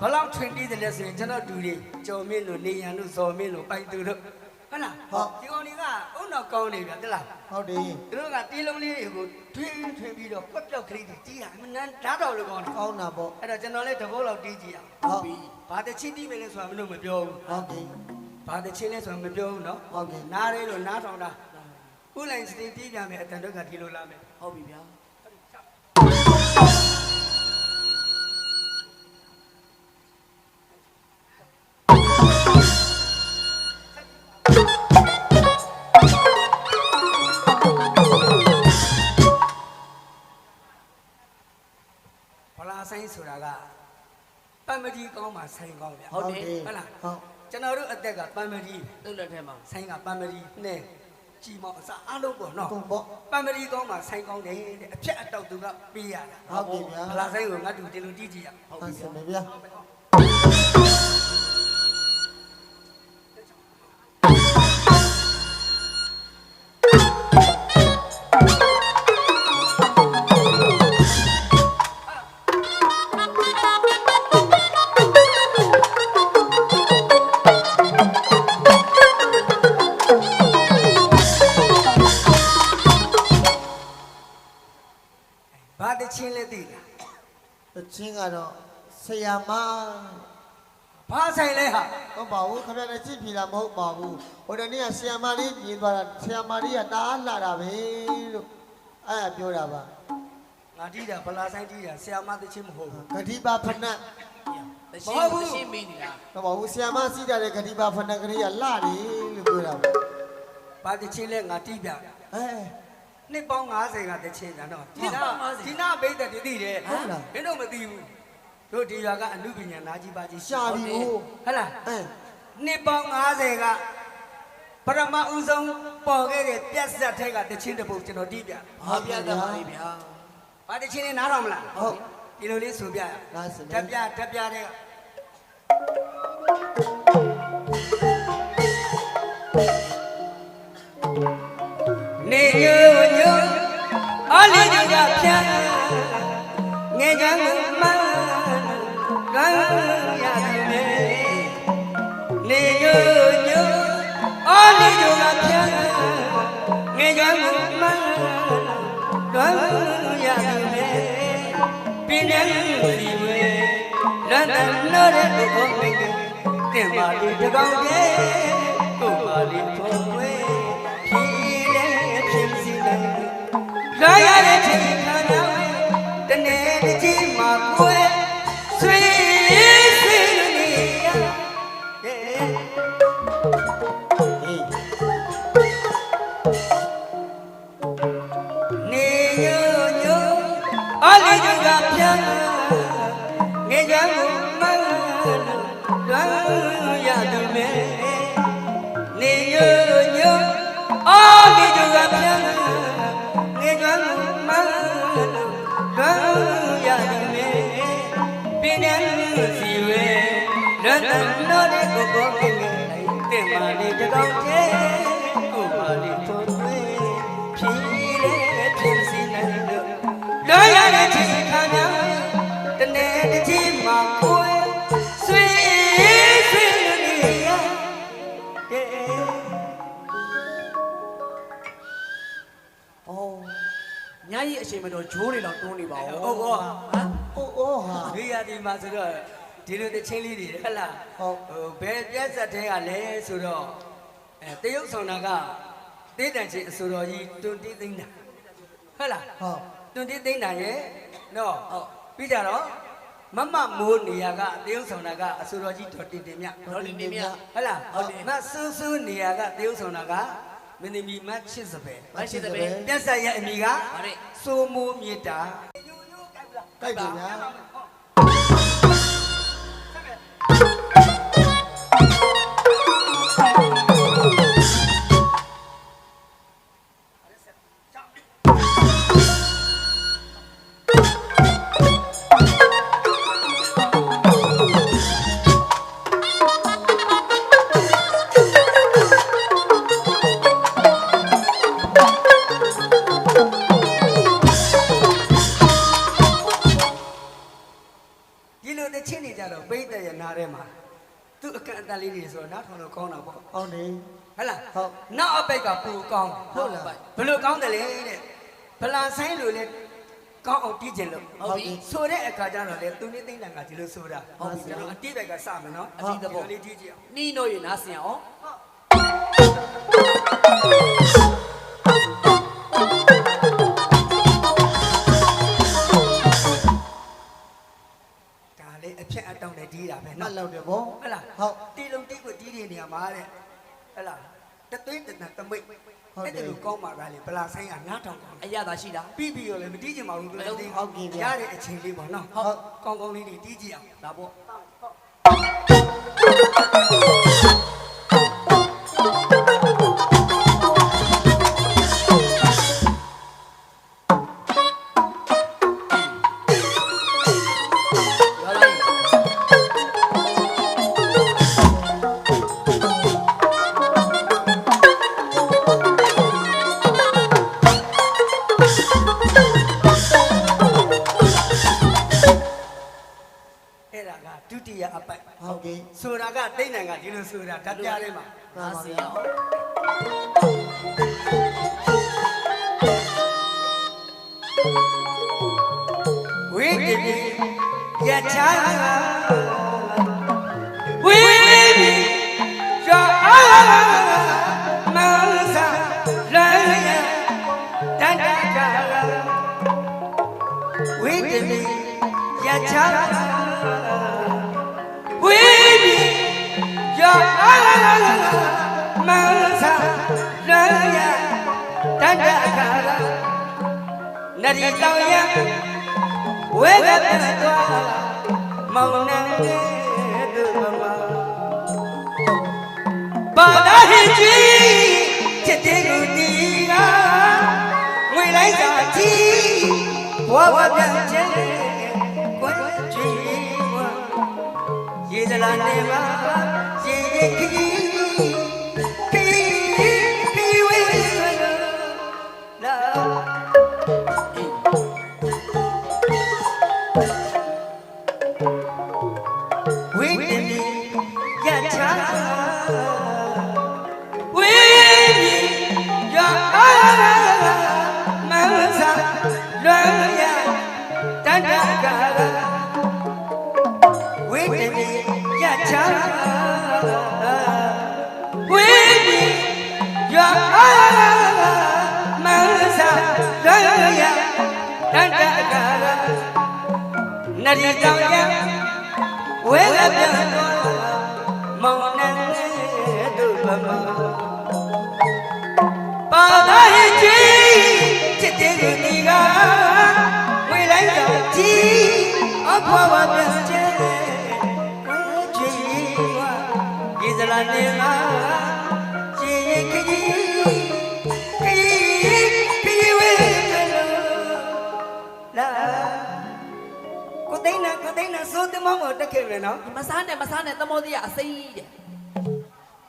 ဘလောက်ထွင်ပြီးတယ်လဲဆိုရင်ကျွန်တော်တူတွေကြော်မင်းတို့နေရန်တို့ဇော်မင်းတို့ပိုက်သူတို့ဟုတ်လားဟုတ်ဒီကောင်တွေကအုံနောက်ကောင်းနေဗျာတလားဟုတ်တယ်သူတို့ကတီးလုံးလေးတွေကိုထွင်းထွင်းပြီးတော့ကွက်ပြောက်ကလေးတွေတီးတာမနန်းဓာတ်တော်လိုကောင်းတယ်ကောင်းတာပေါ့အဲ့တော့ကျွန်တော်လည်းတဘောလောက်တီးကြည့်အောင်ဟုတ်ပြီဘာတချင်းတီးမယ်လဲဆိုတာမလို့မပြောဘူးဟုတ်တယ်ဘာတချင်းလဲဆိုတာမပြောဘူးနော်ဟုတ်ကဲ့နားရဲလို့နားထောင်တာဥလိုင်းစတင်တီးကြမယ်အတန်တော့ကဒီလိုလာမယ်ဟုတ်ပြီဗျာဗ ဆိုင်ဆိုတာကပမ္မဒီကောင်းမှဆိုင်ကောင်းဗျာဟုတ်တယ်ဟုတ်လားဟုတ်ကျွန်တော်တို့အသက်ကပမ္မဒီသူ့လက်ထဲမှာဆိုင်ကပမ္မဒီနဲ့ကြည်မောင်အစားအလုံးပေါ့နော်ကုန်ပေါ့ပမ္မဒီကောင်းမှဆိုင်ကောင်းတယ်တဲ့အဖြတ်အတောက်သူကပေးရတာဟုတ်ပြီဗျာဗလာဆိုင်ကိုငါတူဒီလိုတီးကြည့်ရအောင်ဟုတ်ပြီစမယ်ဗျာ တချင်းလဲသိလားတချင်းကတော့ဆရာမဘာဆိုင်လဲဟာဟုတ်ပါဘူးခင်ဗျာလည်းကြည့်ပြီလားမဟုတ်ပါဘူးဟိုတနေ့ကဆရာမလေးမြင်သွားတာဆရာမလေးကတားလှတာပဲလို့အဲ့ဒါပြောတာပါငါတီးတာဗလာဆိုင်တီးတာဆရာမတချင်းမဟုတ်ဘူးဂတိပါဖနတ်တရှင်းတရှင်းမင်းနေတာဟုတ်ပါဘူးဆရာမစီးတာတဲ့ဂတိပါဖနတ်ကလေးကလှတယ်လို့ပြောတာပါဘာတချင်းလဲငါတီးပြအဲ နှစ်ပေါင်း90ကတချင်းတာနော်ဒီနာဒီနာဘိတ်တဲ့တည်တယ်ဟုတ်လားမင်းတို့မသိဘူးတို့ဒီရွာကအမှုပညာနာကြီးပါကြီးရှာပြီဟိုဟုတ်လားအဲနှစ်ပေါင်း90ကပရမဦးဆုံးပေါ်ခဲ့တဲ့ပြက်ဆက်ထက်ကတချင်းတစ်ပုတ်ကျွန်တော်တီးပြဟာပြတတ်ပါလေဗျာဘာတချင်းလဲနားတော်မလားဟုတ်ဒီလိုလေးဆိုပြရဒါဆိုတက်ပြတက် ဖြတ်ငယ်ချမ်းမကံရတယ်နေညိုညိုအလေးကြဖြတ်ငယ်ချမ်းမကံရတယ်ပြင်းနေစီဝဲလန်ဒန်လို့တဲ့ဘုံမိတ်တင်ပါလေတကောင်ကျဲကိုပါလေ ချိန်မှာကိုယ်ဆွေးဆွေးနေရ ပြင်းနေစီဝဲလွတ်တဲ့တော့တဲ့ကိုကိုကင်းတဲ့မာလေးတကောင်ကျဲကိုမာလေးထုံး အချိန်မတော်ဂျိုးတွေတော့တွန်းနေပါဦးဟုတ်ကောဟမ်အိုးအိုးဟာဒီရဒီမှာဆိုတော့ဒီလိုတစ်ချင်းလေးတွေဟဲ့လားဟုတ်ဟိုဘယ်ပြက်ဆက်တဲ့ကလဲဆိုတော့အဲတရုတ်ဆောင်တာကတေးတန်ချင်းအစိုးရကြီးတွန်တေးသိန်းတာဟုတ်လားဟုတ်တွန်တေးသိန်းတာရဲ့နော်ဟုတ်ပြီးကြတော့မမမိုးနေရာကတရုတ်ဆောင်တာကအစိုးရကြီးတော်တင်တင်မြတော့ဒီနေ့မြဟုတ်လားဟုတ်တယ်မဆူးဆူးနေရာကတရုတ်ဆောင်တာက မင်းသမီးမချစ်စပယ်မရှိတဲ့ပဲပြက်ဆက်ရဲ့အမိကဟာတဲ့စိုးမိုးမြေတာကြိုက်တယ်ဗျာ တော့နားထောင်လို့ကောင်းတာပေါ့ဟုတ်နေဟဲ့လားဟုတ်နောက်အပိတ်ကပူကောင်းဟုတ်လားဘလို့ကောင်းတယ်လေတဲ့ဗလာဆိုင်လို့လေကောင်းအောင်တီးကျင်လို့ဟုတ်ပြီဆိုတဲ့အခါကျတော့လေသူနေသိမ့်တန်ကဒီလိုဆိုတာဟုတ်ပြီကျွန်တော်အတိတ်ဘက်ကစမယ်နော်အတိတ်ဘက်ဒီလိုလေးတီးကြည့်အောင်နီးနို့ရနားစင်အောင်ဒါ အဲ့ဒါလိုကောင်းပါကလေဗလာဆိုင်ကနားထောင်ကောင်းအရသာရှိတာပြီးပြီးရောလည်းမတီးချင်ပါဘူးမလုပ်ဘူးဟုတ်ကဲ့ရတဲ့အချိန်လေးပေါ့နော်ဟုတ်ကောင်းကောင်းလေးတွေတီးကြည့်အောင်ဒါပေါ့ရ ကဒုတိယအပိုက်ဟုတ်ကဲ့ဆိုတာကတိတ်နိုင်ကဒီလိုဆိုတာဓာတ်ပြလေးမှာနားစင်အောင်ဝိတိပိယထာဝိပိယောမသလယတတ္တကဝိတိပိယထာဝိပိ ယောမသလယတတ္တကနရီတောင်ယဝေကပန်သွားမောင်နှံတဲ့သူမမဘာသာဟိကြီးချစ်တဲ့ကိုတီကငွေလိုက်စာကြီးဘဝဝပြန်ချဲကွယ်ကြည့်ဝရေစလာနေမှာ ရေရခီခီခီ နရီတောင်ယဝဲကပြန်သွားမောင်နဲ့သူ့ဘမပါသာဟိကြီးချစ်တဲ့သူဒီကဝေလိုက်တာကြီးအဖွားပါပြန်ချဲဝဲချီဝါဒီစလာနေမှာ သိန်းနဲ့ကိုသိန်းနဲ့စိုးတမောင်းကိုတက်ခဲ့မယ်နော် မစားနဲ့မစားနဲ့သမောသေးရအစိမ့်တဲ့